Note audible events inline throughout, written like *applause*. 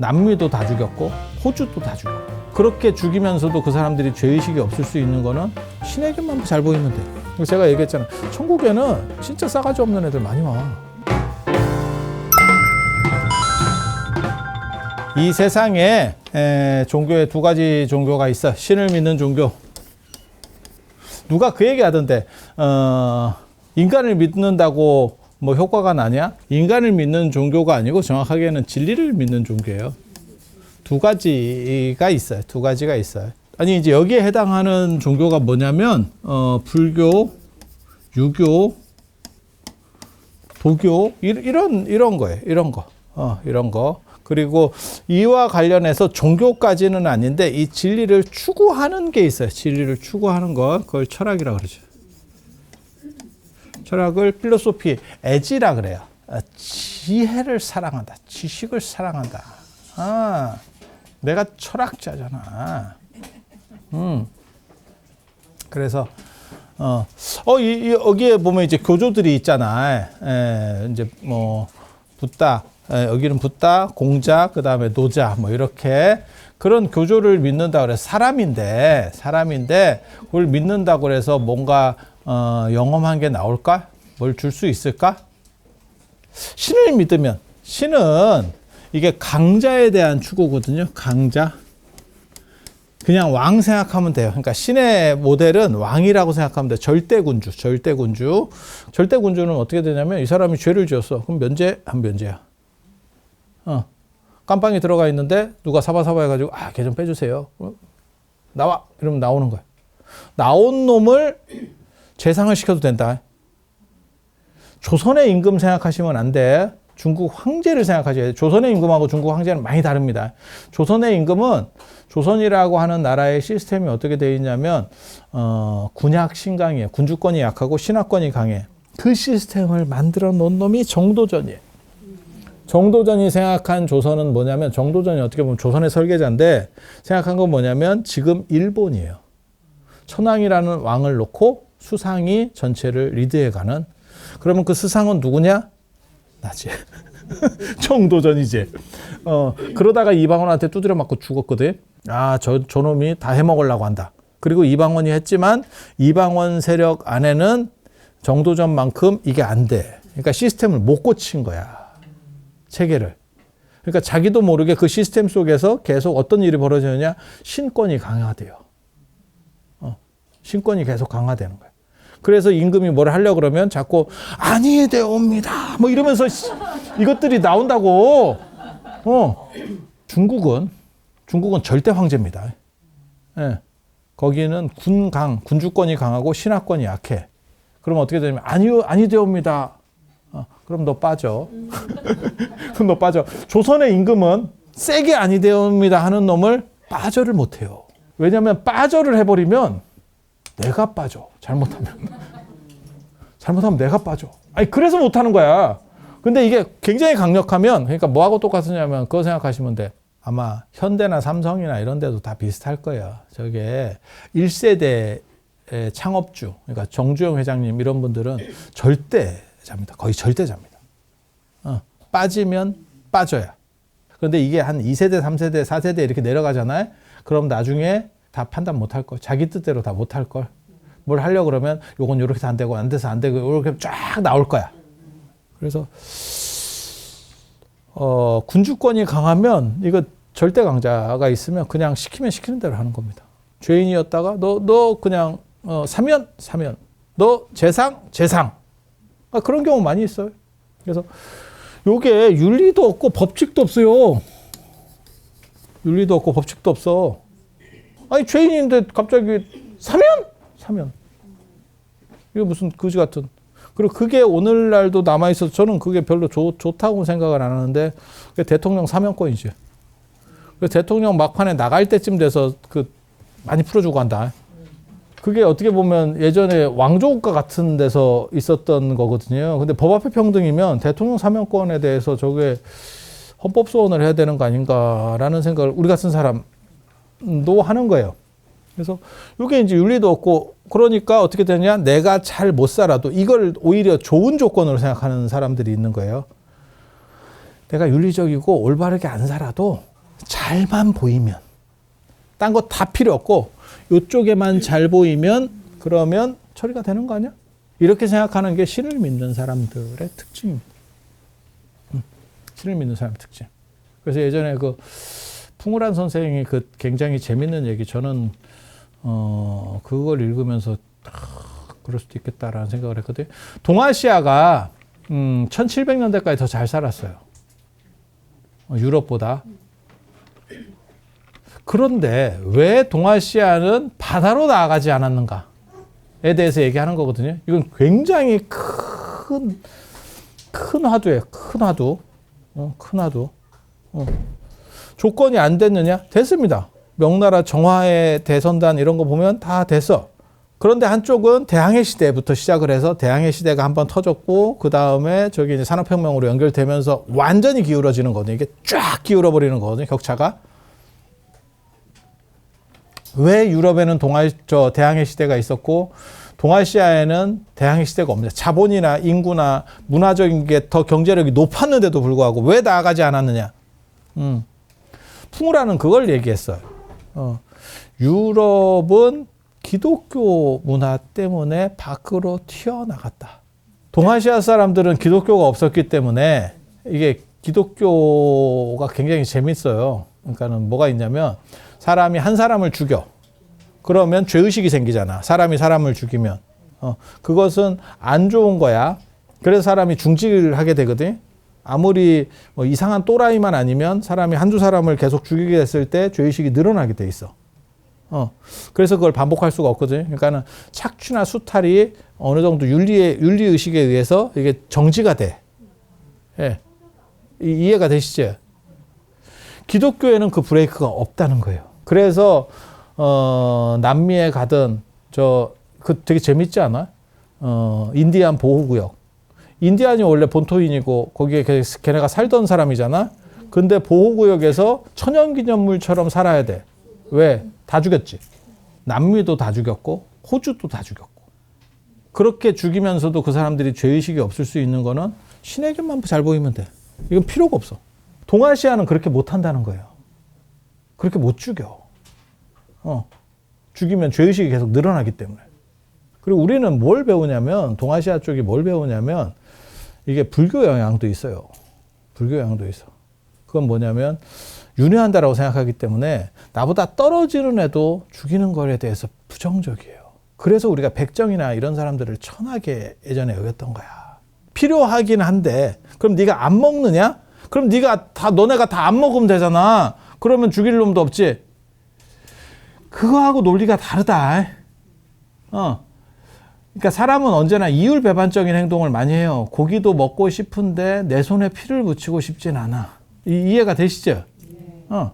남미도 다 죽였고 호주도 다 죽였고 그렇게 죽이면서도 그 사람들이 죄의식이 없을 수 있는 거는 신에게만 잘 보이면 돼. 제가 얘기했잖아. 천국에는 진짜 싸가지 없는 애들 많이 와. 이 세상에 에, 종교에 두 가지 종교가 있어. 신을 믿는 종교. 누가 그 얘기 하던데, 어, 인간을 믿는다고 뭐 효과가 나냐? 인간을 믿는 종교가 아니고 정확하게는 진리를 믿는 종교예요. 두 가지가 있어요. 두 가지가 있어요. 아니, 이제 여기에 해당하는 종교가 뭐냐면, 어, 불교, 유교, 도교, 이- 이런, 이런 거예요. 이런 거. 어, 이런 거. 그리고 이와 관련해서 종교까지는 아닌데 이 진리를 추구하는 게 있어요. 진리를 추구하는 거. 그걸 철학이라 그러죠. 철학을 필로소피 에지라 그래요. 아, 지혜를 사랑한다. 지식을 사랑한다. 아, 내가 철학자잖아. 음. 그래서 어, 어, 이, 이, 여기에 보면 이제 교조들이 있잖아. 에, 이제 뭐 붓다, 에, 여기는 붓다, 공자, 그 다음에 노자, 뭐 이렇게 그런 교조를 믿는다 그래서 사람인데 사람인데 그걸 믿는다고 그래서 뭔가 어, 영험한 게 나올까? 뭘 줄 수 있을까? 신을 믿으면 신은 이게 강자에 대한 추구거든요. 강자. 그냥 왕 생각하면 돼요. 그러니까 신의 모델은 왕이라고 생각하면 돼요. 절대군주, 절대군주. 절대군주는 어떻게 되냐면 이 사람이 죄를 지었어. 그럼 면제, 한 면제야. 어. 깜빵에 들어가 있는데 누가 사바사바 해가지고 아, 걔 좀 빼주세요. 어? 나와! 이러면 나오는 거야. 나온 놈을 재상을 시켜도 된다. 조선의 임금 생각하시면 안 돼. 중국 황제를 생각하셔야 돼. 조선의 임금하고 중국 황제는 많이 다릅니다. 조선의 임금은 조선이라고 하는 나라의 시스템이 어떻게 되어 있냐면 어, 군약 신강이에요. 군주권이 약하고 신하권이 강해. 그 시스템을 만들어 놓은 놈이 정도전이에요. 정도전이 생각한 조선은 뭐냐면 정도전이 어떻게 보면 조선의 설계자인데 생각한 건 뭐냐면 지금 일본이에요. 천황이라는 왕을 놓고 수상이 전체를 리드해가는 그러면 그 수상은 누구냐? 나지. *laughs* 정도전이지. 어, 그러다가 이방원한테 두드려 맞고 죽었거든. 아, 저, 저놈이 다 해먹으려고 한다. 그리고 이방원이 했지만 이방원 세력 안에는 정도전만큼 이게 안 돼. 그러니까 시스템을 못 고친 거야. 체계를. 그러니까 자기도 모르게 그 시스템 속에서 계속 어떤 일이 벌어지느냐? 신권이 강화돼요. 어, 신권이 계속 강화되는 거야. 그래서 임금이 뭘 하려고 그러면 자꾸 아니 되옵니다. 뭐 이러면서 씨, 이것들이 나온다고. 어. 중국은 중국은 절대 황제입니다. 예. 거기는 군강, 군주권이 강하고 신하권이 약해. 그럼 어떻게 되냐면 아니요, 아니 되옵니다. 어, 그럼 너 빠져. *laughs* 그럼 너 빠져. 조선의 임금은 세게 아니 되옵니다 하는 놈을 빠져를 못 해요. 왜냐하면 빠져를 해버리면 내가 빠져. 잘못하면. 잘못하면 내가 빠져. 아니, 그래서 못하는 거야. 근데 이게 굉장히 강력하면, 그러니까 뭐하고 똑같으냐면, 그거 생각하시면 돼. 아마 현대나 삼성이나 이런 데도 다 비슷할 거예요. 저게 1세대 창업주, 그러니까 정주영 회장님 이런 분들은 절대자입니다. 거의 절대자입니다. 어, 빠지면 빠져야. 그런데 이게 한 2세대, 3세대, 4세대 이렇게 내려가잖아요. 그럼 나중에 다 판단 못 할 걸. 자기 뜻대로 다 못 할 걸. 뭘 하려고 그러면 요건 이렇게 안 되고 안 돼서 안 되고 이렇게 쫙 나올 거야. 그래서 어, 군주권이 강하면 이거 절대 강자가 있으면 그냥 시키면 시키는 대로 하는 겁니다. 죄인이었다가 너 너 그냥 어, 사면 사면 너 재상 재상 아, 그런 경우 많이 있어요. 그래서 요게 윤리도 없고 법칙도 없어요. 윤리도 없고 법칙도 없어. 아니 죄인인데 갑자기 사면 사면 이거 무슨 그지 같은 그리고 그게 오늘날도 남아 있어서 저는 그게 별로 좋, 좋다고 생각을 안 하는데 대통령 사면권이지. 그 대통령 막판에 나갈 때쯤 돼서 그 많이 풀어주고 한다. 그게 어떻게 보면 예전에 왕조국가 같은 데서 있었던 거거든요. 근데 법 앞에 평등이면 대통령 사면권에 대해서 저게 헌법 소원을 해야 되는 거 아닌가라는 생각을 우리 같은 사람 도 하는 거예요. 그래서 이게 이제 윤리도 없고 그러니까 어떻게 되냐 내가 잘 못 살아도 이걸 오히려 좋은 조건으로 생각하는 사람들이 있는 거예요. 내가 윤리적이고 올바르게 안 살아도 잘만 보이면 딴 거 다 필요 없고 이쪽에만 잘 보이면 그러면 처리가 되는 거 아니야? 이렇게 생각하는 게 신을 믿는 사람들의 특징입니다. 음, 신을 믿는 사람의 특징. 그래서 예전에 그 풍우란 선생이 그 굉장히 재밌는 얘기 저는 어 그걸 읽으면서 아, 그럴 수도 있겠다라는 생각을 했거든요. 동아시아가 음 1700년대까지 더 잘 살았어요. 어, 유럽보다. 그런데 왜 동아시아는 바다로 나아가지 않았는가에 대해서 얘기하는 거거든요. 이건 굉장히 큰, 큰 화두예요. 큰 화두. 어, 큰 화두. 어. 조건이 안 됐느냐? 됐습니다. 명나라 정화의 대선단 이런 거 보면 다 됐어. 그런데 한쪽은 대항해 시대부터 시작을 해서 대항해 시대가 한번 터졌고 그 다음에 저기 이제 산업혁명으로 연결되면서 완전히 기울어지는 거거든요. 이게 쫙 기울어 버리는 거거든요. 격차가. 왜 유럽에는 동아 저 대항해 시대가 있었고 동아시아에는 대항해 시대가 없냐? 자본이나 인구나 문화적인 게 더 경제력이 높았는데도 불구하고 왜 나아가지 않았느냐? 음. 풍우라는 그걸 얘기했어요. 어. 유럽은 기독교 문화 때문에 밖으로 튀어나갔다. 동아시아 사람들은 기독교가 없었기 때문에 이게 기독교가 굉장히 재밌어요. 그러니까는 뭐가 있냐면 사람이 한 사람을 죽여. 그러면 죄의식이 생기잖아. 사람이 사람을 죽이면. 어, 그것은 안 좋은 거야. 그래서 사람이 중직을 하게 되거든. 아무리 뭐 이상한 또라이만 아니면 사람이 한두 사람을 계속 죽이게 됐을 때 죄의식이 늘어나게 돼 있어. 어, 그래서 그걸 반복할 수가 없거든요. 그러니까는 착취나 수탈이 어느 정도 윤리의, 윤리의식에 의해서 이게 정지가 돼. 예. 이, 이해가 되시죠? 기독교에는 그 브레이크가 없다는 거예요. 그래서 어, 남미에 가든 저 그 되게 재밌지 않아? 어, 인디안 보호구역. 인디안이 원래 본토인이고 거기에 걔네가 살던 사람이잖아. 근데 보호구역에서 천연기념물처럼 살아야 돼. 왜? 다 죽였지. 남미도 다 죽였고 호주도 다 죽였고. 그렇게 죽이면서도 그 사람들이 죄의식이 없을 수 있는 거는 신에게만 잘 보이면 돼. 이건 필요가 없어. 동아시아는 그렇게 못 한다는 거예요. 그렇게 못 죽여. 어. 죽이면 죄의식이 계속 늘어나기 때문에. 그리고 우리는 뭘 배우냐면, 동아시아 쪽이 뭘 배우냐면, 이게 불교 영향도 있어요. 불교 영향도 있어. 그건 뭐냐면, 윤회한다라고 생각하기 때문에, 나보다 떨어지는 애도 죽이는 거에 대해서 부정적이에요. 그래서 우리가 백정이나 이런 사람들을 천하게 예전에 여겼던 거야. 필요하긴 한데, 그럼 네가 안 먹느냐? 그럼 네가 다 너네가 다 안 먹으면 되잖아. 그러면 죽일 놈도 없지. 그거하고 논리가 다르다. 어. 그러니까 사람은 언제나 이율배반적인 행동을 많이 해요. 고기도 먹고 싶은데 내 손에 피를 묻히고 싶진 않아. 이, 이해가 되시죠? 어.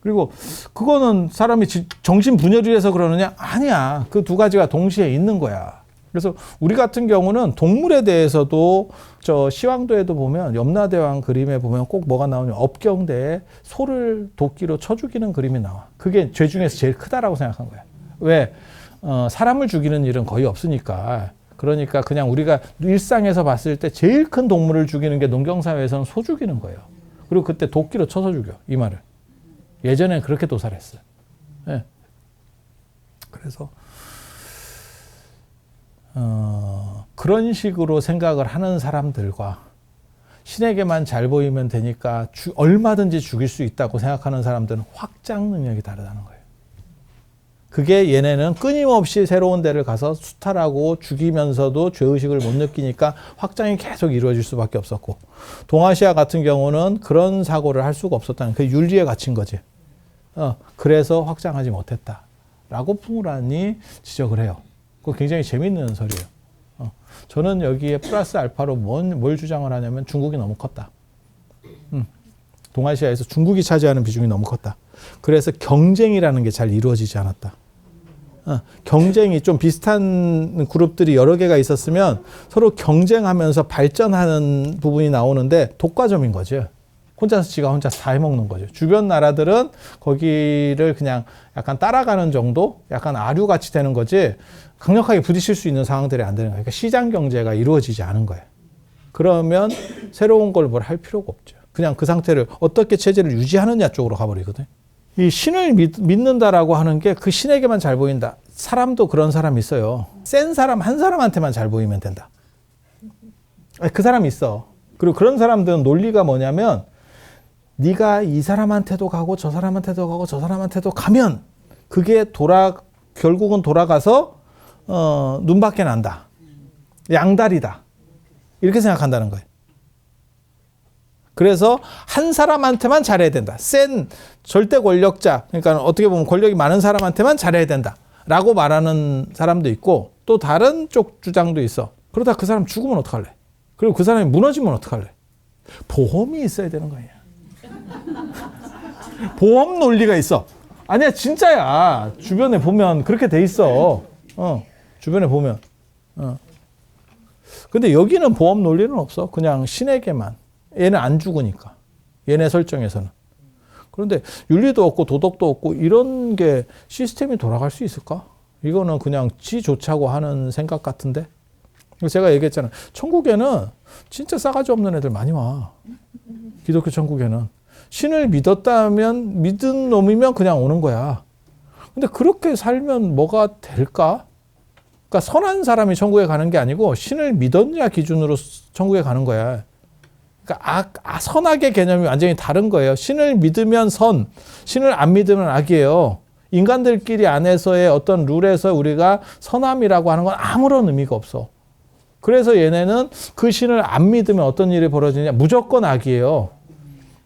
그리고 그거는 사람이 정신 분열이 돼서 그러느냐? 아니야. 그 두 가지가 동시에 있는 거야. 그래서 우리 같은 경우는 동물에 대해서도 저 시황도에도 보면 염라대왕 그림에 보면 꼭 뭐가 나오냐면 업경대에 소를 도끼로 쳐 죽이는 그림이 나와. 그게 죄 중에서 제일 크다라고 생각한 거야. 왜? 어, 사람을 죽이는 일은 거의 없으니까. 그러니까 그냥 우리가 일상에서 봤을 때 제일 큰 동물을 죽이는 게 농경사회에서는 소 죽이는 거예요. 그리고 그때 도끼로 쳐서 죽여. 이 말을. 예전에 그렇게 도살했어요. 네. 그래서 어, 그런 식으로 생각을 하는 사람들과 신에게만 잘 보이면 되니까 주, 얼마든지 죽일 수 있다고 생각하는 사람들은 확장 능력이 다르다는 거예요. 그게 얘네는 끊임없이 새로운 데를 가서 수탈하고 죽이면서도 죄의식을 못 느끼니까 확장이 계속 이루어질 수밖에 없었고 동아시아 같은 경우는 그런 사고를 할 수가 없었다는 그 윤리에 갇힌 거지. 어, 그래서 확장하지 못했다 라고 풍우란이 지적을 해요. 그거 굉장히 재밌는 설이에요. 어, 저는 여기에 플러스 알파로 뭔, 뭘 주장을 하냐면 중국이 너무 컸다. 음, 동아시아에서 중국이 차지하는 비중이 너무 컸다. 그래서 경쟁이라는 게 잘 이루어지지 않았다. 어, 경쟁이 좀 비슷한 그룹들이 여러 개가 있었으면 서로 경쟁하면서 발전하는 부분이 나오는데 독과점인 거죠. 혼자서 지가 혼자 다 해먹는 거죠. 주변 나라들은 거기를 그냥 약간 따라가는 정도? 약간 아류같이 되는 거지 강력하게 부딪힐 수 있는 상황들이 안 되는 거예요. 그러니까 시장 경제가 이루어지지 않은 거예요. 그러면 새로운 걸 뭘 할 필요가 없죠. 그냥 그 상태를 어떻게 체제를 유지하느냐 쪽으로 가버리거든. 이 신을 믿, 믿는다라고 하는 게 그 신에게만 잘 보인다. 사람도 그런 사람 있어요. 센 사람 한 사람한테만 잘 보이면 된다. 그 사람 있어. 그리고 그런 사람들은 논리가 뭐냐면 네가 이 사람한테도 가고 저 사람한테도 가고 저 사람한테도 가면 그게 돌아 결국은 돌아가서 어, 눈밖에 난다. 양다리다. 이렇게 생각한다는 거예요. 그래서 한 사람한테만 잘해야 된다. 센 절대 권력자, 그러니까 어떻게 보면 권력이 많은 사람한테만 잘해야 된다. 라고 말하는 사람도 있고 또 다른 쪽 주장도 있어. 그러다 그 사람 죽으면 어떡할래? 그리고 그 사람이 무너지면 어떡할래? 보험이 있어야 되는 거야. *laughs* 보험 논리가 있어. 아니야, 진짜야. 주변에 보면 그렇게 돼 있어. 어, 주변에 보면. 어. 근데 여기는 보험 논리는 없어. 그냥 신에게만. 얘는 안 죽으니까. 얘네 설정에서는. 그런데 윤리도 없고 도덕도 없고 이런 게 시스템이 돌아갈 수 있을까? 이거는 그냥 지 좋자고 하는 생각 같은데. 제가 얘기했잖아. 천국에는 진짜 싸가지 없는 애들 많이 와. 기독교 천국에는. 신을 믿었다면 믿은 놈이면 그냥 오는 거야. 근데 그렇게 살면 뭐가 될까? 그러니까 선한 사람이 천국에 가는 게 아니고 신을 믿었냐 기준으로 천국에 가는 거야. 그러니까 악, 아, 선악의 개념이 완전히 다른 거예요. 신을 믿으면 선, 신을 안 믿으면 악이에요. 인간들끼리 안에서의 어떤 룰에서 우리가 선함이라고 하는 건 아무런 의미가 없어. 그래서 얘네는 그 신을 안 믿으면 어떤 일이 벌어지냐? 무조건 악이에요.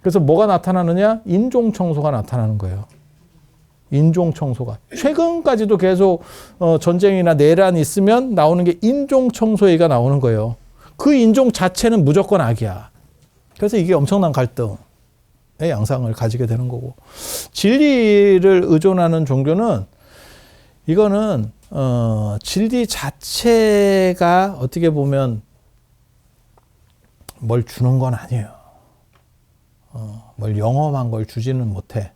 그래서 뭐가 나타나느냐? 인종 청소가 나타나는 거예요. 인종 청소가. 최근까지도 계속 어, 전쟁이나 내란이 있으면 나오는 게 인종 청소회가 나오는 거예요. 그 인종 자체는 무조건 악이야. 그래서 이게 엄청난 갈등의 양상을 가지게 되는 거고. 진리를 의존하는 종교는 이거는 어, 진리 자체가 어떻게 보면 뭘 주는 건 아니에요. 어, 뭘 영험한 걸 주지는 못해.